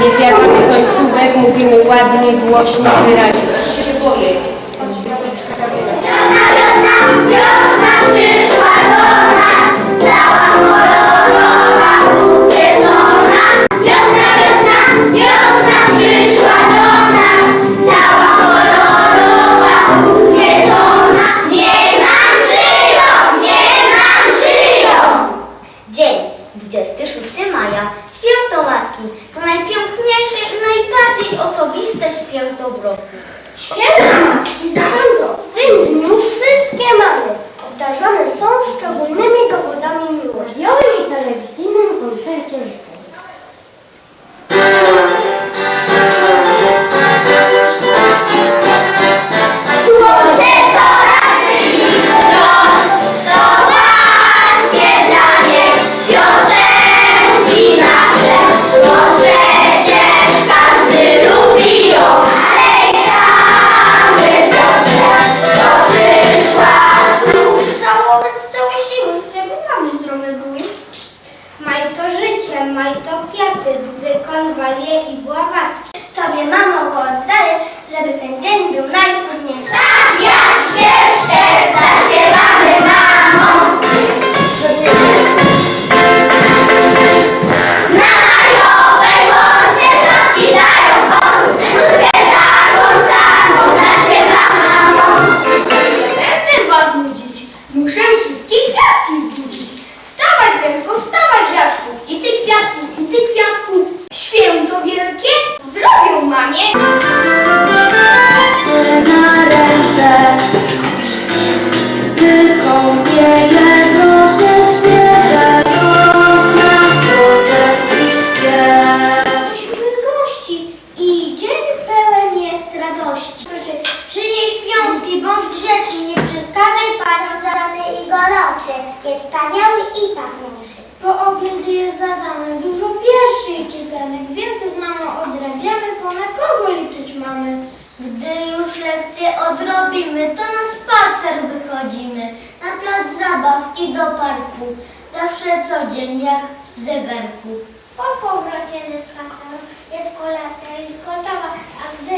Nie zjadamy końcówek, mówimy ładnie, głośno, wyraźnie. Święto w roku. Święto Matki Zarządu. W tym dniu wszystkie mamy obdarzone są szczególnymi dowodami miłości. I telewizyjnym koncercie życie, maj to kwiaty, bzy, konwalie i bławatki. Tobie mamo go oddaję, żeby ten dzień był najcudniejszy. Tak śpieszkę bądź grzeczny, nie przeszkadzaj paniom zadany i gorący. Jest wspaniały i pachnący. Po obiedzie jest zadane dużo wierszy i czytanek, więc z mamą odrabiamy, po na kogo liczyć mamy. Gdy już lekcje odrobimy, to na spacer wychodzimy, na plac zabaw i do parku. Zawsze co dzień, jak w zegarku. Po powrocie ze spaceru jest kolacja już gotowa, a gdy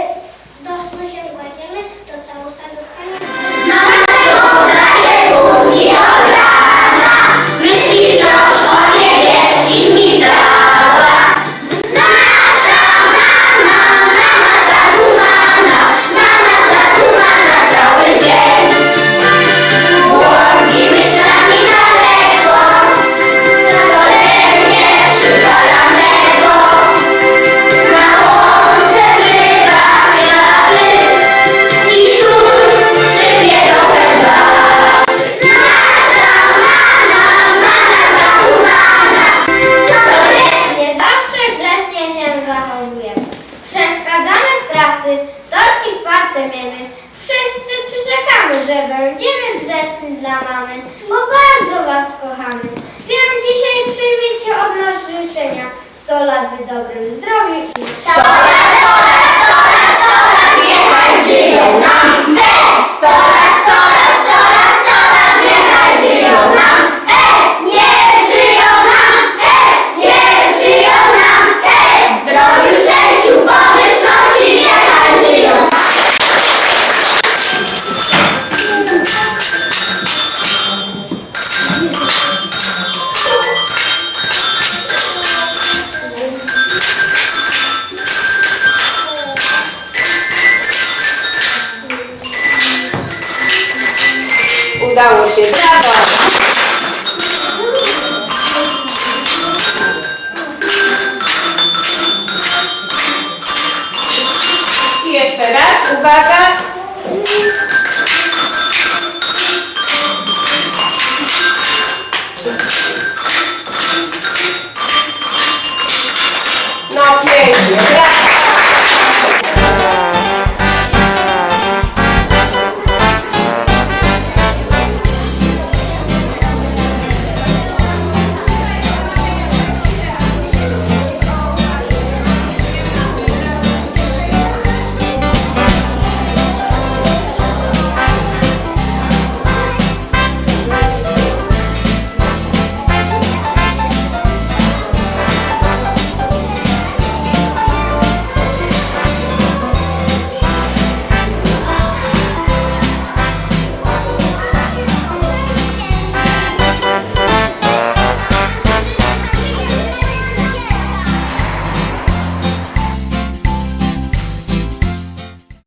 do snu się kładziemy, to całą salę pracy, torcik w parce miemy. Wszyscy przyrzekamy, że będziemy grzeczni dla mamy, bo bardzo was kochamy. Wiem, dzisiaj przyjmiecie od nas życzenia. Sto lat w dobrym zdrowiu i... Sto lat, sto lat, sto lat, sto lat, niechaj żyją nam! Lat, sto lat, sto Udało się, brawo! I jeszcze raz, uwaga,